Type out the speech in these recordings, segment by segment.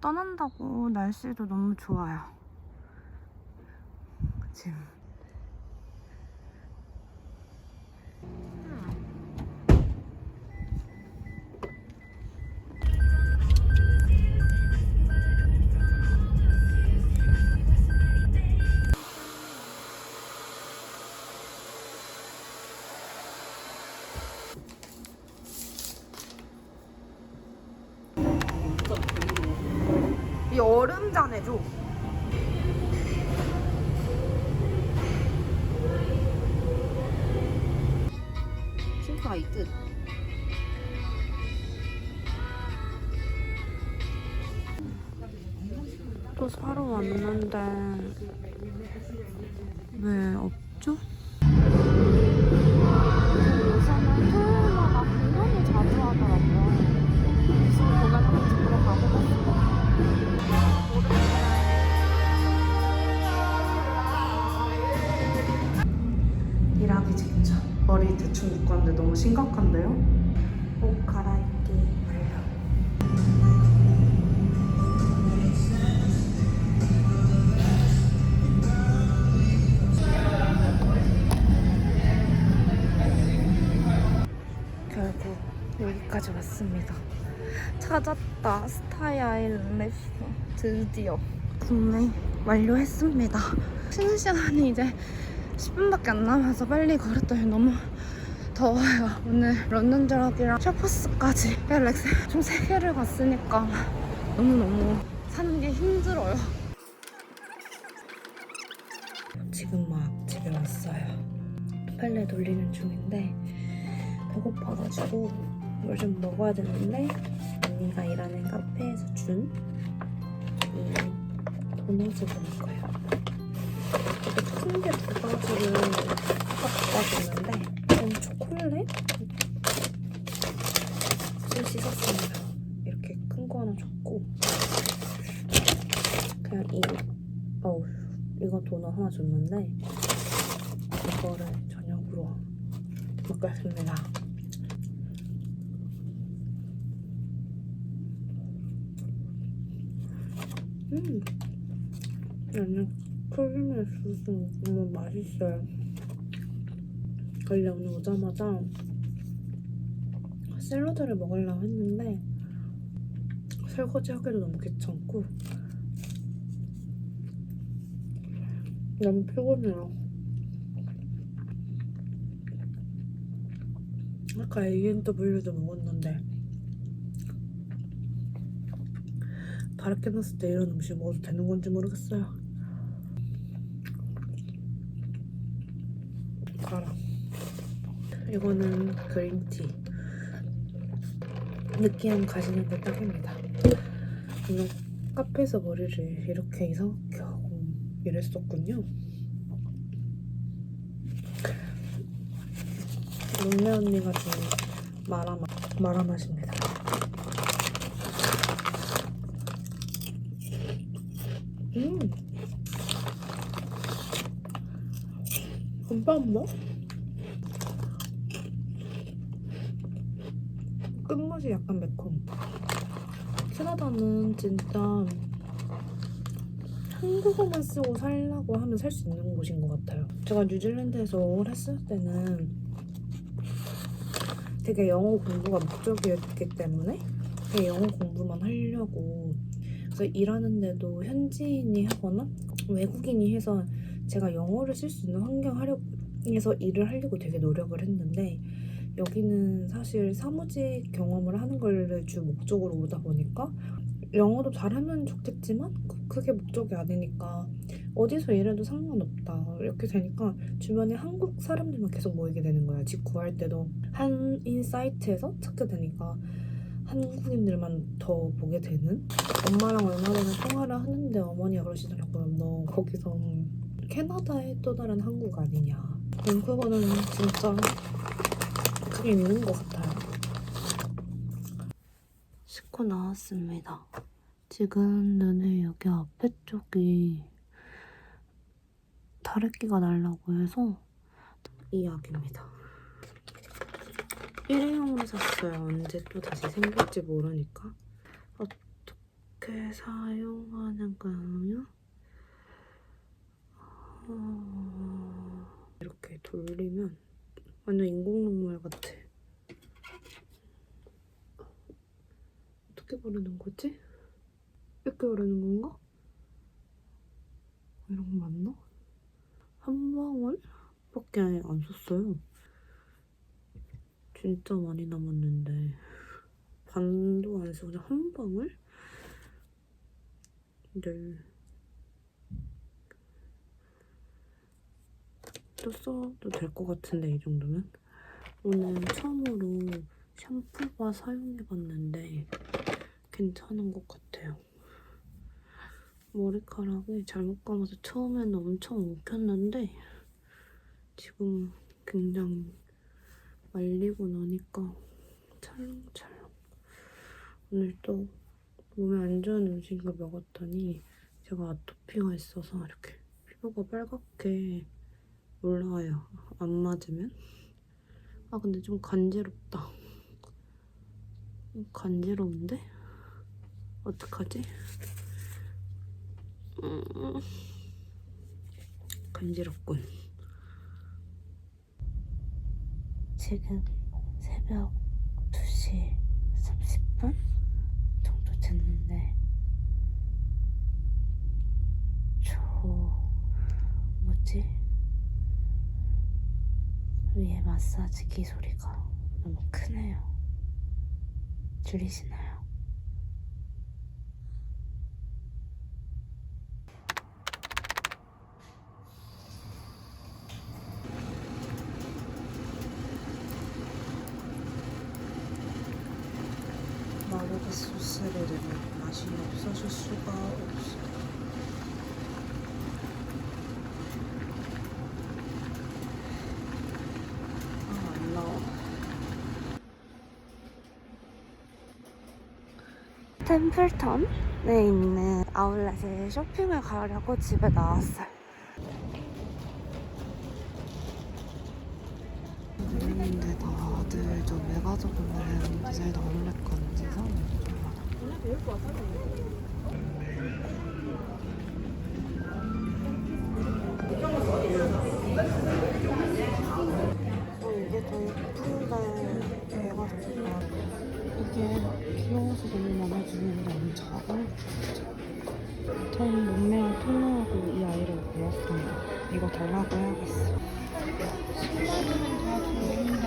떠난다고 날씨도 너무 좋아요. 지금. 이 얼음잔 해줘. 싱크가 이끝 또 사러 왔는데 왜 없죠? 머리 대충 묶었는데 너무 심각한데요? 옷 갈아입기. 결국 여기까지 왔습니다. 찾았다. 스타이 아일랜드 드디어 구매 완료했습니다. 쉬는 시간이 이제 10분밖에 안 남아서 빨리 걸었더니 너무 더워요. 오늘 런던 드럭이랑 샤퍼스까지 갤럭시 총 3개를 갔으니까 너무너무 사는 게 힘들어요. 지금 막 집에 왔어요. 빨래 돌리는 중인데 배고파가지고 뭘 좀 먹어야 되는데 언니가 일하는 카페에서 준 이 도넛을 먹을 거예요. 게두 가지를 갖다 줬는데 이건 초콜릿? 좀 씻었습니다. 이렇게 큰 거 하나 줬고 그냥 이 어우 이거 도넛 하나 줬는데 이거를 저녁으로 먹겠습니다. 음, 나는 크림의 소스 너무 맛있어요. 원래 오늘 오자마자 샐러드를 먹으려고 했는데 설거지 하기도 너무 귀찮고 너무 피곤해요. 아까 ANW도 먹었는데 바르게 났을 때 이런 음식 먹어도 되는 건지 모르겠어요. 달아. 이거는 그린티. 느끼한 가시는데 딱입니다. 오늘 카페에서 머리를 이렇게 이상하게 하고 이랬었군요. 룸메 언니가 준 마라맛, 마라 맛입니다. 음. 금방 먹? 끝맛이 약간 매콤. 캐나다는 진짜 한국어만 쓰고 살라고 하면 살 수 있는 곳인 것 같아요. 제가 뉴질랜드에서 했을 때는 되게 영어 공부가 목적이었기 때문에 되게 영어 공부만 하려고 그래서 일하는데도 현지인이 하거나 외국인이 해서 제가 영어를 쓸 수 있는 환경 하려해서 일을 하려고 되게 노력을 했는데 여기는 사실 사무직 경험을 하는 걸 주 목적으로 오다 보니까 영어도 잘하면 좋겠지만 그- 그게 목적이 아니니까 어디서 일해도 상관없다. 이렇게 되니까 주변에 한국 사람들만 계속 모이게 되는 거야. 집 구할 때도 한인 사이트에서 찾게 되니까 한국인들만 더 보게 되는 엄마랑 얼마 전에 통화를 하는데 어머니가 그러시더라고요. 너 거기서 캐나다의 또 다른 한국 아니냐 밴쿠버는 진짜 그게 있는 것 같아요 씻고 나왔습니다 지금 눈에 여기 앞에 쪽이 다래끼가 날라고 해서 이 약입니다. 일회용으로 샀어요. 언제 또 다시 생길지 모르니까. 어떻게 사용하는 거요? 어... 이렇게 돌리면 완전 인공눈물 같아. 어떻게 바르는 거지? 이렇게 바르는 건가? 이런 거 맞나? 한 방울밖에 안 썼어요. 진짜 많이 남았는데 반도 안 쓰고 그냥 한 방울? 네. 또 써도 될 것 같은데 이 정도면? 오늘 처음으로 샴푸바 사용해봤는데 괜찮은 것 같아요. 머리카락이 잘못 감아서 처음에는 엄청 웅켰는데 지금 굉장히 말리고 나니까 찰랑찰랑. 오늘 또 몸에 안 좋은 음식을 먹었더니 제가 아토피가 있어서 이렇게 피부가 빨갛게 올라와요. 안 맞으면. 아 근데 좀 간지럽다. 간지러운데? 어떡하지? 음, 간지럽군. 지금 새벽 2시 30분 정도 됐는데 저 뭐지? 위에 마사지기 소리가 너무 크네요. 들리시나요? 마르게 소스를 맛이 없어질 수가 없어. 아, 안 나와. 템플턴에 있는 아울렛에 쇼핑을 가려고 집에 나왔어요. 모르는데 다들 저 메가저분은 디자인 아울렛 건지 사는 어, 전 몸매를 토너하고 이 아이를 골랐습니다. 이거 달라고 해야겠어. 신발은 다 좋은데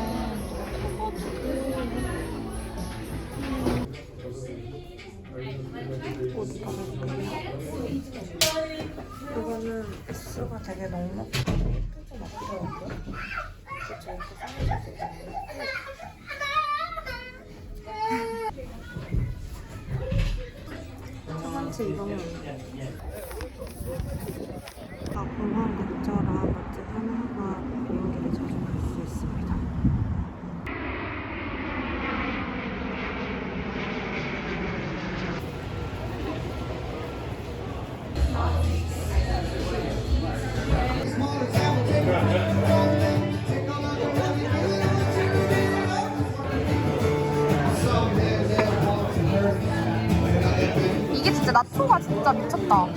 옷 가볼게요. 이거는 S가 되게 넉넉하고 좀 없더라고요. 그쵸, 이렇게 첫 번째 이거는 아, 공항 근처라 맛집 하나가 비행기 나초가 진짜 미쳤다.